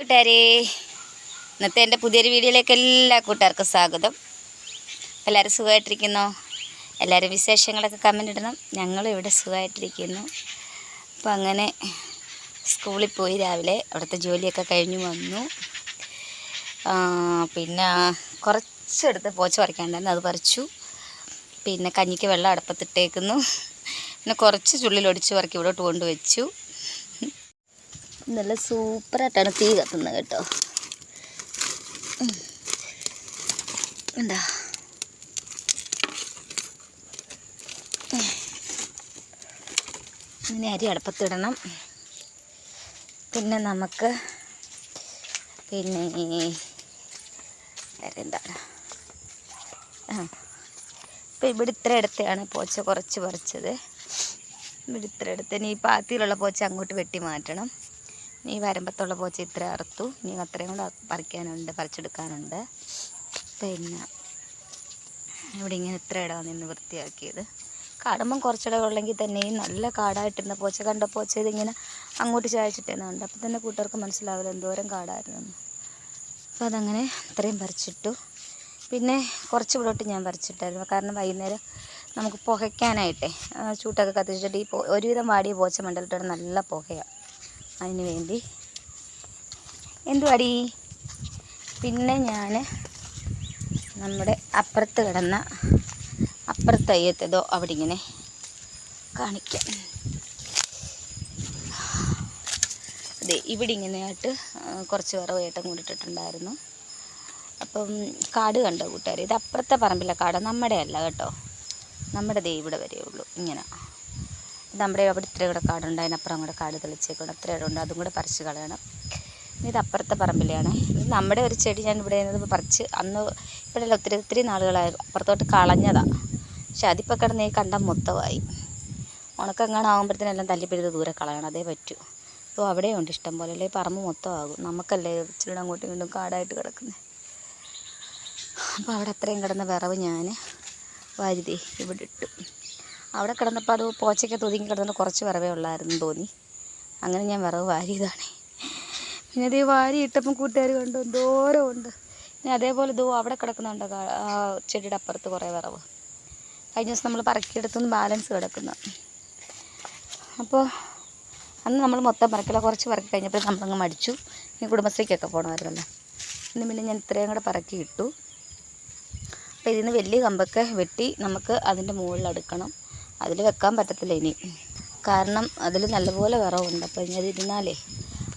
കൂട്ടുകാരെ ഇന്നത്തെ എന്റെ പുതിയൊരു വീഡിയോയിലേക്ക് എല്ലാ കൂട്ടുകാർക്കും സ്വാഗതം. എല്ലാവരും സുഖമായിട്ടിരിക്കുന്നു? എല്ലാവരും വിശേഷങ്ങളൊക്കെ കമന്റ് ഇടണം. ഞങ്ങളും ഇവിടെ സുഖമായിട്ടിരിക്കുന്നു. അപ്പോൾ അങ്ങനെ സ്കൂളിൽ പോയി രാവിലെ അവിടുത്തെ ജോലിയൊക്കെ കഴിഞ്ഞ് വന്നു. പിന്നെ കുറച്ചെടുത്ത് പോച്ച പറിക്കാണ്ടായിരുന്നു അത് പറിച്ചു. പിന്നെ കഞ്ഞിക്ക് വെള്ളം അടുപ്പത്തിട്ടേക്കുന്നു. പിന്നെ കുറച്ച് ചുള്ളിലൊടിച്ച് പറക്കി ഇവിടോട്ട് കൊണ്ടുവച്ചു. നല്ല സൂപ്പറായിട്ടാണ് തീ കത്തുന്നത് കേട്ടോ. എന്താ? ഇങ്ങനെ അരി അടുപ്പത്തിടണം. പിന്നെ നമുക്ക് പിന്നെ വേറെ എന്താണ് ഇപ്പം ഇവിടെ ഇത്ര അടുത്താണ് പോച്ച കുറച്ച് പറിച്ചത്. ഇവിടെ ഇത്ര അടുത്ത്. ഇനി ഈ പാത്തിയിലുള്ള പോച്ച അങ്ങോട്ട് വെട്ടി മാറ്റണം. ഇനി വരമ്പത്തുള്ള പോച്ച ഇത്ര അറുത്തു. ഇനി അത്രയും കൂടെ പറിക്കാനുണ്ട് പറിച്ചെടുക്കാനുണ്ട്. പിന്നെ ഇവിടെ ഇങ്ങനെ ഇത്ര ഇടാ നിന്ന് വൃത്തിയാക്കിയത്. കാടുമ്പം തന്നെ തന്നെയും നല്ല കാടായിട്ടിരുന്ന പോച്ച കണ്ട പോച്ച ഇതിങ്ങനെ അങ്ങോട്ട് ചായച്ചിട്ടേന്നുണ്ട് അപ്പം തന്നെ കൂട്ടുകാർക്ക് മനസ്സിലാവില്ല എന്തോരം കാടായിരുന്നു അപ്പോൾ അതങ്ങനെ ഇത്രയും പറിച്ചിട്ടു. പിന്നെ കുറച്ച് ഇവിടോട്ട് ഞാൻ പറിച്ചിട്ടായിരുന്നു. കാരണം വൈകുന്നേരം നമുക്ക് പുകയ്ക്കാനായിട്ടേ ചൂട്ടൊക്കെ കത്തിച്ചിട്ട് ഈ ഒരുവിധം വാടിയ പോച്ച മണ്ടലിട്ടാണ് നല്ല പുകയാണ് അതിന് വേണ്ടി. എന്തുവാടി? പിന്നെ ഞാൻ നമ്മുടെ അപ്പുറത്ത് കിടന്ന അപ്പുറത്ത് അയ്യത്തേതോ അവിടെ ഇങ്ങനെ കാണിക്കാം. അതെ ഇവിടെ ഇങ്ങനെയായിട്ട് കുറച്ച് വിറവ് ഏട്ടം കൂടിട്ടിട്ടുണ്ടായിരുന്നു അപ്പം കാട് കണ്ടോ കൂട്ടുകാർ ഇത് അപ്പുറത്തെ പറമ്പിലെ കാട് നമ്മുടെ അല്ല കേട്ടോ. നമ്മുടെ ദേ ഇവിടെ വരെ ഉള്ളൂ ഇങ്ങനെ. നമ്മുടെ അവിടെ ഇത്ര കൂടെ കാടുണ്ട് അപ്പുറം കൂടെ കാട് തെളിച്ചേക്കൊണ്ട് അത്ര ഉണ്ട് അതും കൂടെ പറിച്ച് കളയണം. ഇത് അപ്പുറത്തെ പറമ്പിലെയാണ്. ഇത് നമ്മുടെ ഒരു ചെടി ഞാൻ ഇവിടെ നിന്ന് പറിച്ച് അന്ന് ഇപ്പോഴല്ല ഒത്തിരി ഒത്തിരി നാളുകളായി അപ്പുറത്തോട്ട് കളഞ്ഞതാണ് പക്ഷെ അതിപ്പോൾ കിടന്ന് ഈ കണ്ടം മൊത്തമായി. ഉണക്കങ്ങാണാകുമ്പോഴത്തേനെല്ലാം തല്ലിപ്പിഴുത് ദൂരെ കളയണം. അതേ പറ്റൂ. അപ്പോൾ അവിടെയുണ്ട്. ഇഷ്ടം പോലെ അല്ലേ? പറമ്പ് മൊത്തമാകും. നമുക്കല്ലേ ഇച്ചിരി അങ്ങോട്ടും ഇങ്ങോട്ടും കാടായിട്ട് കിടക്കുന്നത് അപ്പോൾ അവിടെ അത്രയും കിടന്ന വിറവ് ഞാൻ വരുതി ഇവിടെ ഇട്ടു. അവിടെ കിടന്നപ്പോൾ അത് പോച്ചയ്ക്ക് ഒതുങ്ങി കിടന്നിട്ട് കുറച്ച് വിറവേ ഉള്ളായിരുന്നു തോന്നി. അങ്ങനെ ഞാൻ വിറവ് വാരിയതാണ്. പിന്നെ അതേ വാരി ഇട്ടപ്പം കൂട്ടുകാർ കണ്ടു എന്തോരം ഉണ്ട്. പിന്നെ അതേപോലെ ഇതോ അവിടെ കിടക്കുന്നുണ്ട് ചെടിയുടെ അപ്പുറത്ത് കുറേ വിറവ് കഴിഞ്ഞ ദിവസം നമ്മൾ പറക്കിയെടുത്തുനിന്ന് ബാലൻസ് കിടക്കുന്നു. അപ്പോൾ അന്ന് നമ്മൾ മൊത്തം പറക്കില്ല കുറച്ച് പറക്കി കഴിഞ്ഞപ്പോൾ നമ്മളങ്ങ് മടിച്ചു. ഇനി കുടുംബശ്രീക്കൊക്കെ പോകണമായിരുന്നല്ലോ ഇന്ന് പിന്നെ ഞാൻ ഇത്രയും കൂടെ പറക്കി ഇട്ടു. അപ്പോൾ ഇതിൽ നിന്ന് വലിയ കമ്പൊക്കെ വെട്ടി നമുക്ക് അതിന്റെ മുകളിൽ അടുക്കണം. അതിൽ വെക്കാൻ പറ്റത്തില്ല ഇനി. കാരണം അതിൽ നല്ലപോലെ വിറവുണ്ട്. അപ്പോൾ ഇനി അത് ഇരുന്നാലേ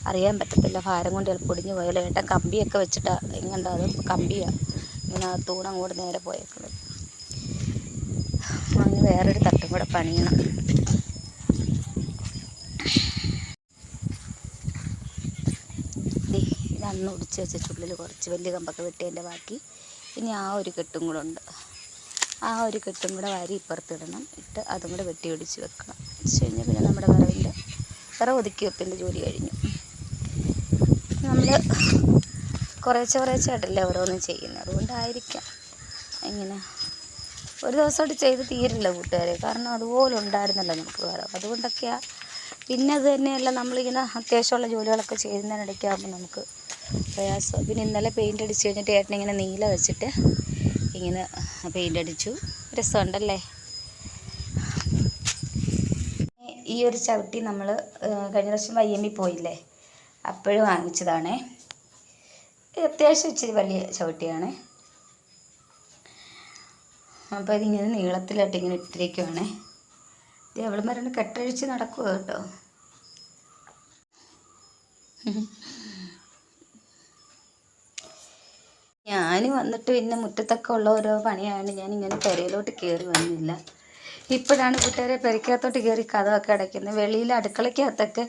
അറിയാൻ പറ്റത്തില്ല. ഭാരം കൊണ്ട് ചിലപ്പോൾ പൊടിഞ്ഞു പോയാലോ? ഏട്ടൻ കമ്പിയൊക്കെ വെച്ചിട്ടാണ് എങ്ങണ്ട അത് കമ്പിയാണ് ഇങ്ങനെ ആ തൂണ് അങ്ങോട്ട് നേരെ പോയേക്കുന്നത് അങ്ങനെ വേറൊരു തട്ടും കൂടെ പണിയണം. അന്ന് ഒടിച്ച് വെച്ച ചുള്ളിൽ കുറച്ച് വലിയ കമ്പൊക്കെ വെട്ടിയതിന്റെ ബാക്കി ഇനി ആ ഒരു കെട്ടും കൂടെ ഉണ്ട്. ആ ഒരു കെട്ടും കൂടെ വാരി ഇപ്പുറത്തിടണം. ഇട്ട് അതും കൂടെ വെട്ടി ഒടിച്ച് വെക്കണം. വെച്ച് കഴിഞ്ഞാൽ പിന്നെ നമ്മുടെ വിറവിന്റെ വിറവ് ഒതുക്കി വെപ്പിന്റെ ജോലി കഴിഞ്ഞു. നമ്മൾ കുറേശ്ശെ കുറേശ്ശായിട്ടല്ലേ ഓരോന്നും ചെയ്യുന്നത്. അതുകൊണ്ടായിരിക്കാം. ഇങ്ങനെ ഒരു ദിവസമായിട്ട് ചെയ്ത് തീരില്ല കൂട്ടുകാരെ. കാരണം അതുപോലെ ഉണ്ടായിരുന്നല്ലോ നമുക്ക് വേറെ അതുകൊണ്ടൊക്കെയാണ് പിന്നെ അത് തന്നെയല്ല നമ്മളിങ്ങനെ അത്യാവശ്യമുള്ള ജോലികളൊക്കെ ചെയ്യുന്നതിനിടയ്ക്കാകുമ്പോൾ നമുക്ക് പ്രയാസം. പിന്നെ ഇന്നലെ പെയിന്റ് അടിച്ച് കഴിഞ്ഞിട്ട് ഏട്ടനിങ്ങനെ നീല വെച്ചിട്ട് ഇങ്ങനെ പെയിന്റ് അടിച്ചു. രസമുണ്ടല്ലേ? ഈ ഒരു ചവിട്ടി നമ്മൾ കഴിഞ്ഞ പ്രാവശ്യം വയ്യമ്മി പോയില്ലേ? അപ്പോഴും വാങ്ങിച്ചതാണേ. അത്യാവശ്യം ഇച്ചിരി വലിയ ചവിട്ടിയാണ്. അപ്പോൾ ഇതിങ്ങനെ നീളത്തിലായിട്ട് ഇങ്ങനെ ഇട്ടിരിക്കുവാണ്. ഇത് എവിടെ മരണം കെട്ടഴിച്ച് നടക്കുക കേട്ടോ. ഞാൻ വന്നിട്ട് പിന്നെ മുറ്റത്തൊക്കെ ഉള്ള ഓരോ ഞാൻ ഇങ്ങനെ പെരയിലോട്ട് കയറി വന്നില്ല. ഇപ്പോഴാണ് കൂട്ടുകാരെ പെരയ്ക്കകത്തോട്ട് കയറി കഥമൊക്കെ അടയ്ക്കുന്നത്. വെളിയിൽ അടുക്കളയ്ക്കകത്തൊക്കെ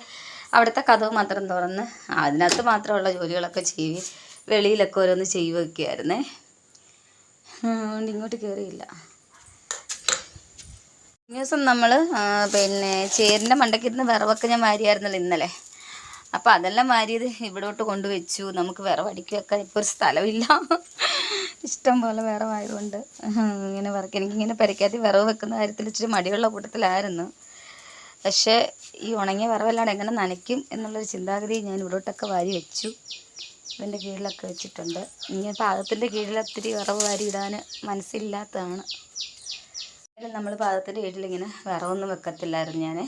അവിടുത്തെ കഥവ് മാത്രം തുറന്ന് അതിനകത്ത് മാത്രമുള്ള ജോലികളൊക്കെ ചെയ്യ് വെളിയിലൊക്കെ ഓരോന്ന് ചെയ്യുവൊക്കെയായിരുന്നേ. അതുകൊണ്ട് ഇങ്ങോട്ട് കയറിയില്ല ദിവസം നമ്മൾ പിന്നെ ചേരിന്റെ മണ്ടയ്ക്കിരുന്ന് വിറവൊക്കെ ഞാൻ വാരിയായിരുന്നല്ലോ ഇന്നലെ. അപ്പോൾ അതെല്ലാം വാരിയത് ഇവിടോട്ട് കൊണ്ടുവച്ചു. നമുക്ക് വിറവടിക്കൊക്കെ ഇപ്പോൾ ഒരു സ്ഥലമില്ല. ഇഷ്ടം പോലെ വിറവായതുകൊണ്ട് ഇങ്ങനെ വിറക്കി. എനിക്കിങ്ങനെ പരിക്കാത്തി വിറവ് വെക്കുന്ന കാര്യത്തിൽ ഇച്ചിരി മടിയുള്ള കൂട്ടത്തിലായിരുന്നു. പക്ഷേ ഈ ഉണങ്ങിയ വിറവെല്ലാം എങ്ങനെ നനയ്ക്കും എന്നുള്ളൊരു ചിന്താഗതി ഞാൻ ഇവിടോട്ടൊക്കെ വാരി വെച്ചു. ഇതിന്റെ കീഴിലൊക്കെ വെച്ചിട്ടുണ്ട്. ഇങ്ങനെ പാദത്തിന്റെ കീഴിൽ ഒത്തിരി വിറവ് വാരി ഇടാൻ മനസ്സില്ലാത്തതാണ്. നമ്മൾ പാദത്തിന്റെ കീഴിൽ ഇങ്ങനെ വിറവൊന്നും വെക്കത്തില്ലായിരുന്നു ഞാൻ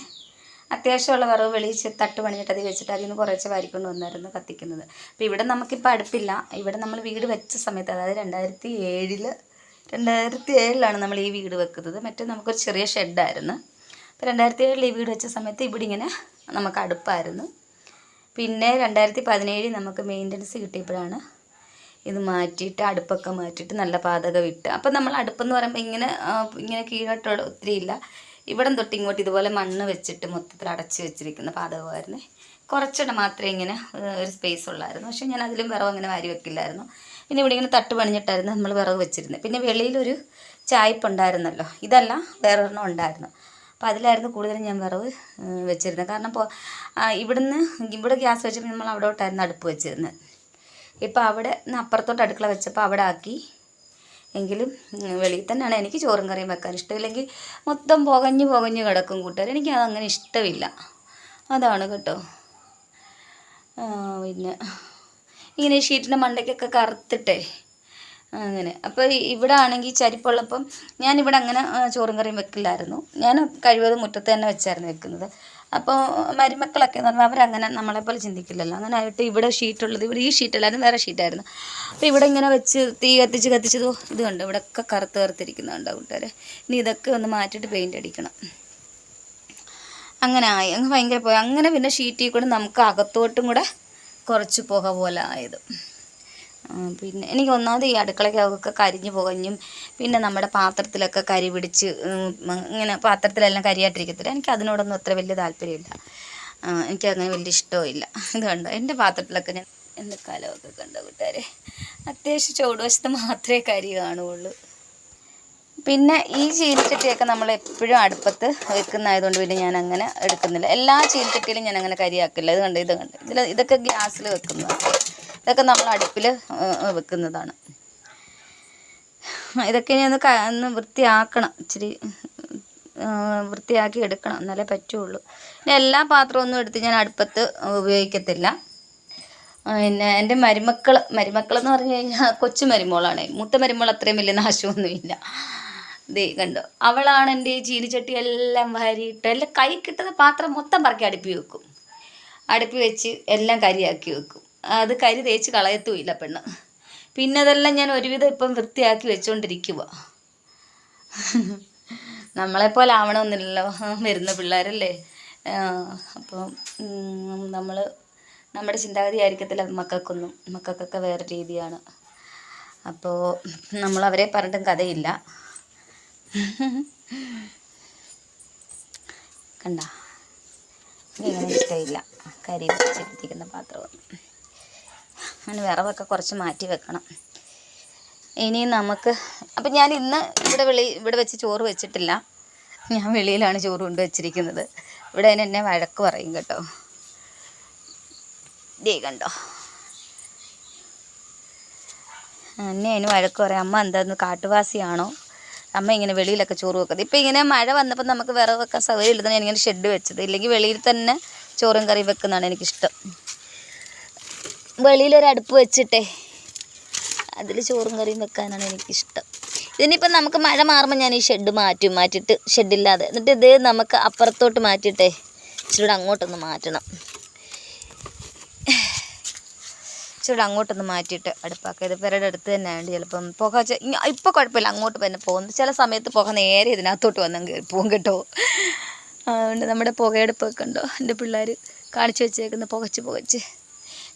അത്യാവശ്യമുള്ള വിറവ് വെളിയിൽ തട്ട് പണിഞ്ഞിട്ട് അത് വെച്ചിട്ട് അതിൽ നിന്ന് കുറച്ച് വാരിക്കൊണ്ട് വന്നായിരുന്നു കത്തിക്കുന്നത്. അപ്പോൾ ഇവിടെ നമുക്കിപ്പോൾ അടുപ്പില്ല. ഇവിടെ നമ്മൾ വീട് വെച്ച സമയത്ത് അതായത് രണ്ടായിരത്തി ഏഴിൽ രണ്ടായിരത്തി ഏഴിലാണ് നമ്മൾ ഈ വീട് വെക്കുന്നത്. മറ്റേ നമുക്കൊരു ചെറിയ ഷെഡായിരുന്നു. അപ്പോൾ രണ്ടായിരത്തി ഏഴിൽ ഈ വീട് വെച്ച സമയത്ത് ഇവിടെ ഇങ്ങനെ നമുക്ക് അടുപ്പായിരുന്നു. പിന്നെ രണ്ടായിരത്തി പതിനേഴിൽ നമുക്ക് മെയിന്റനൻസ് കിട്ടിയപ്പോഴാണ് ഇത് മാറ്റിയിട്ട് അടുപ്പൊക്കെ മാറ്റിയിട്ട് നല്ല പാതകം ഇട്ട് അപ്പം നമ്മൾ അടുപ്പെന്ന് പറയുമ്പോൾ ഇങ്ങനെ ഇങ്ങനെ കീഴോട്ടുള്ള ഒത്തിരി ഇല്ല. ഇവിടം തൊട്ട് ഇങ്ങോട്ട് ഇതുപോലെ മണ്ണ് വെച്ചിട്ട് മൊത്തത്തിൽ അടച്ചു വെച്ചിരിക്കുന്ന പാതകമായിരുന്നു. കുറച്ചിട മാത്രമേ ഇങ്ങനെ ഒരു സ്പേസ് ഉള്ളായിരുന്നു. പക്ഷേ ഞാൻ അതിലും വിറവ് അങ്ങനെ വാരി വെക്കില്ലായിരുന്നു. പിന്നെ ഇവിടെ ഇങ്ങനെ തട്ട് പണിഞ്ഞിട്ടായിരുന്നു നമ്മൾ വിറവ് വെച്ചിരുന്നത്. പിന്നെ വെളിയിലൊരു ചായ്പുണ്ടായിരുന്നല്ലോ ഇതല്ല വേറൊരെണ്ണം ഉണ്ടായിരുന്നു. അപ്പോൾ അതിലായിരുന്നു കൂടുതലും ഞാൻ വിറവ് വെച്ചിരുന്നത്. കാരണം ഇപ്പോൾ ഇവിടുന്ന് ഇവിടെ ഗ്യാസ് വെച്ചപ്പോൾ നമ്മൾ അവിടോട്ടായിരുന്നു അടുപ്പ് വെച്ചിരുന്നത്. ഇപ്പോൾ അവിടെ അപ്പുറത്തോട്ട് അടുക്കള വെച്ചപ്പോൾ അവിടെ ആക്കി എങ്കിലും വെളിയിൽ തന്നെയാണ് എനിക്ക് ചോറും കറിയും വെക്കാൻ ഇഷ്ടമില്ലെങ്കിൽ മൊത്തം പുകഞ്ഞ് പുകഞ്ഞ് കിടക്കും കൂട്ടുകാർ. എനിക്ക് അതങ്ങനെ ഇഷ്ടമില്ല. അതാണ് കേട്ടോ. പിന്നെ ഇങ്ങനെ ഷീറ്റിന്റെ മണ്ടയ്ക്കൊക്കെ കറുത്തിട്ടേ അങ്ങനെ. അപ്പോൾ ഇവിടെ ആണെങ്കിൽ ചരിപ്പുള്ളപ്പം ഞാനിവിടെ അങ്ങനെ ചോറും കറിയും വെക്കില്ലായിരുന്നു. ഞാൻ കഴിവതും മുറ്റത്ത് തന്നെ വെച്ചായിരുന്നു വെക്കുന്നത്. അപ്പോൾ മരുമക്കളൊക്കെ എന്ന് പറഞ്ഞാൽ അവരങ്ങനെ നമ്മളെപ്പോലെ ചിന്തിക്കില്ലല്ലോ. അങ്ങനെ ആയിട്ട് ഇവിടെ ഷീറ്റുള്ളത് ഇവിടെ ഈ ഷീറ്റല്ലായിരുന്നു വേറെ ഷീറ്റായിരുന്നു അപ്പോൾ ഇവിടെ ഇങ്ങനെ വെച്ച് തീ കത്തിച്ച് കത്തിച്ചതോ ഇത് ഇവിടെ ഇവിടെയൊക്കെ കറുത്ത് കറുത്തിരിക്കുന്നുണ്ട് കൂട്ടുകാരെ. ഇനി ഇതൊക്കെ ഒന്ന് മാറ്റിയിട്ട് പെയിന്റ് അടിക്കണം. അങ്ങനെ ആയി. അങ്ങ് ഭയങ്കര പോയി. അങ്ങനെ പിന്നെ ഷീറ്റിൽ കൂടെ നമുക്ക് അകത്തോട്ടും കൂടെ കുറച്ച് പുക പോലെ ആയത്. പിന്നെ എനിക്ക് ഒന്നാമത് ഈ അടുക്കളയ്ക്കൊക്കെ കരിഞ്ഞു പുകഞ്ഞും പിന്നെ നമ്മുടെ പാത്രത്തിലൊക്കെ കരി പിടിച്ച് ഇങ്ങനെ പാത്രത്തിലെല്ലാം കരിയായിട്ടിരിക്കത്തില്ല എനിക്ക് അതിനോടൊന്നും അത്ര വലിയ താല്പര്യമില്ല. എനിക്കങ്ങനെ വലിയ ഇഷ്ടവും ഇല്ല ഇത് കണ്ടോ? എന്റെ പാത്രത്തിലൊക്കെ ഞാൻ എന്റെ കലമൊക്കെ കണ്ടോ കൂട്ടുകാരെ? അത്യാവശ്യം ചുവടുവശത്ത് മാത്രമേ കരി കാണുകയുള്ളൂ. പിന്നെ ഈ ചീനിച്ചട്ടിയൊക്കെ നമ്മൾ എപ്പോഴും അടുപ്പത്ത് വെക്കുന്നതായതുകൊണ്ട് പിന്നെ ഞാൻ അങ്ങനെ എടുക്കുന്നില്ല. എല്ലാ ചീനിച്ചട്ടിയിലും ഞാൻ അങ്ങനെ കരിയാക്കില്ല. ഇത് കണ്ട്? ഇത് കണ്ട്? ഇതിൽ ഇതൊക്കെ ഗ്യാസിൽ വെക്കുന്നതാണ് ഇതൊക്കെ നമ്മൾ അടുപ്പിൽ വെക്കുന്നതാണ്. ഇതൊക്കെ ഇനി ഒന്ന് ഒന്ന് വൃത്തിയാക്കണം ഇച്ചിരി വൃത്തിയാക്കി എടുക്കണം എന്നാലേ പറ്റുള്ളൂ. പിന്നെ എല്ലാ പാത്രമൊന്നും എടുത്ത് ഞാൻ അടുപ്പത്ത് ഉപയോഗിക്കത്തില്ല. പിന്നെ എന്റെ മരുമക്കൾ മരുമക്കൾ എന്ന് പറഞ്ഞു കഴിഞ്ഞാൽ കൊച്ചു മരുമോളാണ്. മൂത്ത മരുമോൾ അത്രയും വലിയ നാശമൊന്നുമില്ല. ദേ കണ്ടോ? അവളാണ് എന്റെ ഈ ചീനിച്ചട്ടി എല്ലാം വാരിയിട്ട് എല്ലാം കൈ കിട്ടുന്ന പാത്രം മൊത്തം പറക്കി അടുപ്പി വെക്കും. അടുപ്പി വെച്ച് എല്ലാം കരിയാക്കി വെക്കും. അത് കരി തേച്ച് കളയത്തുമില്ല പെണ്ണ്. പിന്നെ അതെല്ലാം ഞാൻ ഒരുവിധം ഇപ്പം വൃത്തിയാക്കി വെച്ചുകൊണ്ടിരിക്കുക നമ്മളെപ്പോലെ ആവണമെന്നില്ലല്ലോ വരുന്ന പിള്ളേരല്ലേ. അപ്പം നമ്മൾ നമ്മുടെ ചിന്താഗതി ആയിരിക്കത്തില്ല മക്കൾക്കൊന്നും. മക്കൾക്കൊക്കെ വേറെ രീതിയാണ്. അപ്പോൾ നമ്മൾ അവരെ പറഞ്ഞിട്ടും കഥയില്ല. കണ്ട? ഇഷ്ടമില്ല. കരി വെച്ചിരിക്കുന്ന പാത്രമൊന്നും. അങ്ങനെ വിറവൊക്കെ കുറച്ച് മാറ്റി വെക്കണം. ഇനി നമുക്ക് അപ്പം ഞാൻ ഇന്ന് ഇവിടെ വെളി ഇവിടെ വെച്ച് ചോറ് വെച്ചിട്ടില്ല. ഞാൻ വെളിയിലാണ് ചോറ് കൊണ്ട് വെച്ചിരിക്കുന്നത്. ഇവിടെ എന്നെ വഴക്ക് പറയും കേട്ടോ. ദേ കണ്ടോ. എന്നെ അതിന് വഴക്ക് പറയും. അമ്മ എന്താന്ന് കാട്ടുവാസിയാണോ? അമ്മ ഇങ്ങനെ വെളിയിലൊക്കെ ചോറ് വെക്കുന്നത്. ഇപ്പം ഇങ്ങനെ മഴ വന്നപ്പോൾ നമുക്ക് വിറവ് വെക്കാൻ സൗകര്യം ഇല്ലെന്നാണ് ഞാനിങ്ങനെ ഷെഡ് വെച്ചത്. ഇല്ലെങ്കിൽ വെളിയിൽ തന്നെ ചോറും കറി വെക്കുന്നതാണ് എനിക്കിഷ്ടം. വെളിയിലൊരു അടുപ്പ് വെച്ചിട്ടേ അതിൽ ചോറും കറിയും വെക്കാനാണ് എനിക്കിഷ്ടം. ഇതിനിപ്പം നമുക്ക് മഴ മാറുമ്പോൾ ഞാൻ ഈ ഷെഡ് മാറ്റും മാറ്റിയിട്ട് ഷെഡില്ലാതെ. എന്നിട്ട് ഇത് നമുക്ക് അപ്പുറത്തോട്ട് മാറ്റിയിട്ടേ ഇച്ചിരി അങ്ങോട്ടൊന്ന് മാറ്റണം. ഇച്ചിരി അങ്ങോട്ടൊന്ന് മാറ്റിയിട്ട് അടുപ്പാക്കുക. ഇത് പേരുടെ അടുത്ത് തന്നെ ആയതുകൊണ്ട് ചിലപ്പം പുക ഇപ്പോൾ കുഴപ്പമില്ല. അങ്ങോട്ട് തന്നെ പോകുന്നു. ചില സമയത്ത് പുക നേരെ ഇതിനകത്തോട്ട് വന്നും കയറി പോകും കേട്ടോ. അതുകൊണ്ട് നമ്മുടെ പുകയെടുപ്പൊക്കെ ഉണ്ടോ? എന്റെ പിള്ളേർ കാണിച്ചു വെച്ചേക്കുന്ന പുകച്ച് പുകച്ച്.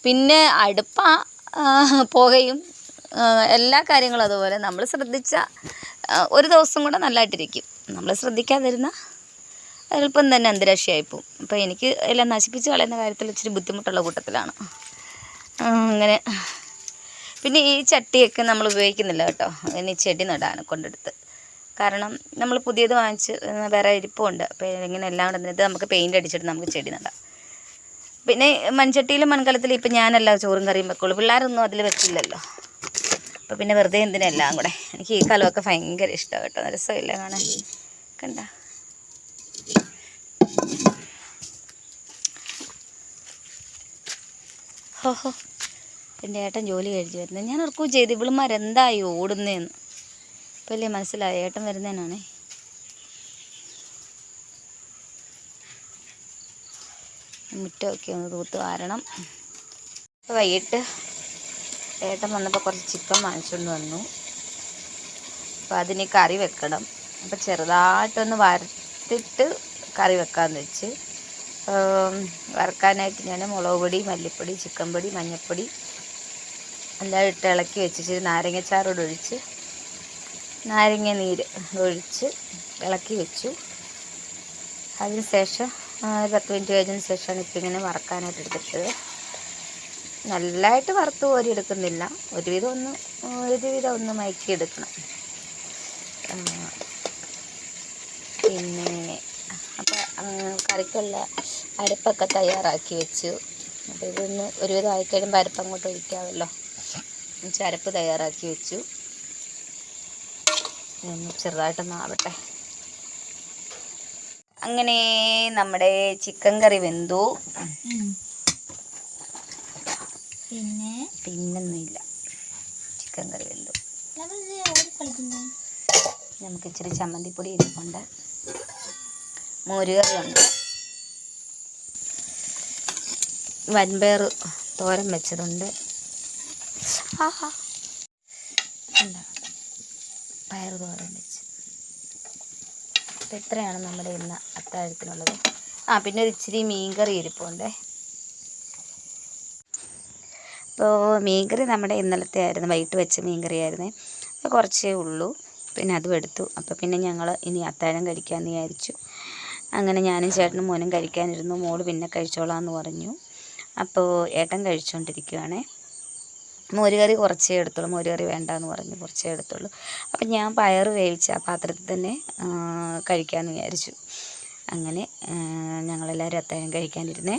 പിന്നെ അടുപ്പ പുകയും എല്ലാ കാര്യങ്ങളും അതുപോലെ. നമ്മൾ ശ്രദ്ധിച്ച ഒരു ദിവസം കൂടെ നല്ലതായിട്ടിരിക്കും നമ്മൾ ശ്രദ്ധിക്കാതിരുന്ന എളുപ്പം തന്നെ അന്തരാക്ഷിയായി പോകും അപ്പോൾ എനിക്ക് എല്ലാം നശിപ്പിച്ച് കളയുന്ന കാര്യത്തിൽ ഇച്ചിരി ബുദ്ധിമുട്ടുള്ള കൂട്ടത്തിലാണ്. അങ്ങനെ. പിന്നെ ഈ ചട്ടിയൊക്കെ നമ്മൾ ഉപയോഗിക്കുന്നില്ല കേട്ടോ. ഇനി ചെടി നടാൻ കൊണ്ടെടുത്ത്. കാരണം നമ്മൾ പുതിയത് വാങ്ങിച്ച് വേറെ ഇരിപ്പുണ്ട്. അപ്പോൾ ഇങ്ങനെ എല്ലാം കൂടെ നമുക്ക് പെയിന്റ് അടിച്ചിട്ട് നമുക്ക് ചെടി നടാം. പിന്നെ മൺചട്ടിയിലും മൺകലത്തിലും ഇപ്പം ഞാനല്ല ചോറും കറിയും വെക്കുള്ളൂ. പിള്ളേരൊന്നും അതിൽ വെക്കില്ലല്ലോ. അപ്പം പിന്നെ വെറുതെ എന്തിനെല്ലാം കൂടെ? എനിക്ക് ഈ കലമൊക്കെ ഭയങ്കര ഇഷ്ടമാണ് കേട്ടോ. രസമില്ല കാണാൻ? കണ്ട? ഹോഹോ എന്റെ ഏട്ടൻ ജോലി കഴിച്ച് വരുന്നത്. ഞാൻ ഓർക്കും ചെയ്ത്. ഇവളുമാരെന്തായി ഓടുന്നതെന്ന് ഇപ്പം അല്ലേ മനസ്സിലായി? ഏട്ടൻ വരുന്നതിനാണേ മുറ്റമൊക്കെ ഒന്ന് തൂത്ത് വാരണം. ഇപ്പോൾ വൈകിട്ട് ഏട്ടൻ വന്നപ്പോൾ കുറച്ച് ചിക്കൻ വാങ്ങിച്ചുകൊണ്ട് വന്നു. അപ്പോൾ അതിന് കറി വെക്കണം. അപ്പോൾ ചെറുതായിട്ടൊന്ന് വറുത്തിട്ട് കറി വെക്കാമെന്ന് വെച്ച്. വറക്കാനായിട്ട് ഞാൻ മുളക് പൊടി മല്ലിപ്പൊടി ചിക്കൻ പൊടി മഞ്ഞൾപ്പൊടി എല്ലാം ഇട്ട് ഇളക്കി വെച്ചിട്ട് നാരങ്ങച്ചാറോട് ഒഴിച്ച് നാരങ്ങ നീര് ഒഴിച്ച് ഇളക്കി വെച്ചു. അതിന് ശേഷം ആ, ഒരു പത്ത് മിനിറ്റ് കഴിഞ്ഞതിന് ശേഷമാണ് ഇപ്പം ഇങ്ങനെ വറക്കാനായിട്ട് എടുത്തിട്ടത്. നല്ലതായിട്ട് വറുത്ത് കോരി എടുക്കുന്നില്ല. ഒരുവിധം ഒന്ന് ഒരുവിധം ഒന്ന് മയക്കി എടുക്കണം. പിന്നെ അപ്പം കറിക്കുള്ള അരപ്പൊക്കെ തയ്യാറാക്കി വെച്ചു. അപ്പോൾ ഇതൊന്ന് ഒരുവിധം ആയിക്കഴിയുമ്പോൾ അരപ്പ് അങ്ങോട്ട് ഒഴിക്കാമല്ലോ. അരപ്പ് തയ്യാറാക്കി വെച്ചു. ചെറുതായിട്ടൊന്നാവട്ടെ. അങ്ങനെ നമ്മുടെ ചിക്കൻ കറി വെന്തു. പിന്നെ? പിന്നൊന്നുമില്ല. ചിക്കൻ കറി വെന്തു. നമുക്ക് ഇച്ചിരി ചമ്മന്തിപ്പൊടി ഇരിപ്പുണ്ട്. മോരുകറിയുണ്ട്. വൻപയർ തോരൻ വെച്ചതുണ്ട്. പയർ തോരൻ വെച്ച്. അപ്പം ഇത്രയാണ് നമ്മുടെ ഇന്ന് അത്താഴത്തിനുള്ളത്. ആ പിന്നെ ഒരു ഇച്ചിരി മീൻകറി ഇരിപ്പുണ്ടേ. അപ്പോൾ മീൻകറി നമ്മുടെ ഇന്നലത്തെ ആയിരുന്നു. വൈകിട്ട് വെച്ച മീൻകറി ആയിരുന്നേ. അപ്പോൾ കുറച്ചേ ഉള്ളൂ. പിന്നെ അതും എടുത്തു. അപ്പോൾ പിന്നെ ഞങ്ങൾ ഇനി അത്താഴം കഴിക്കാമെന്ന് വിചാരിച്ചു. അങ്ങനെ ഞാനും ചേട്ടനും മോനും കഴിക്കാനിരുന്നു. മോൾ പിന്നെ കഴിച്ചോളാം എന്ന് പറഞ്ഞു. അപ്പോൾ ഏട്ടൻ കഴിച്ചുകൊണ്ടിരിക്കുകയാണേ മോരുകറി കുറച്ചേ എടുത്തുള്ളൂ മോരുകറി വേണ്ട എന്ന് പറഞ്ഞു കുറച്ചേ എടുത്തുള്ളൂ. അപ്പം ഞാൻ പയർ വേവിച്ച ആ പാത്രത്തിൽ തന്നെ കഴിക്കാമെന്ന് വിചാരിച്ചു. അങ്ങനെ ഞങ്ങളെല്ലാവരും അത്താഴം കഴിക്കാനിരുന്നേ.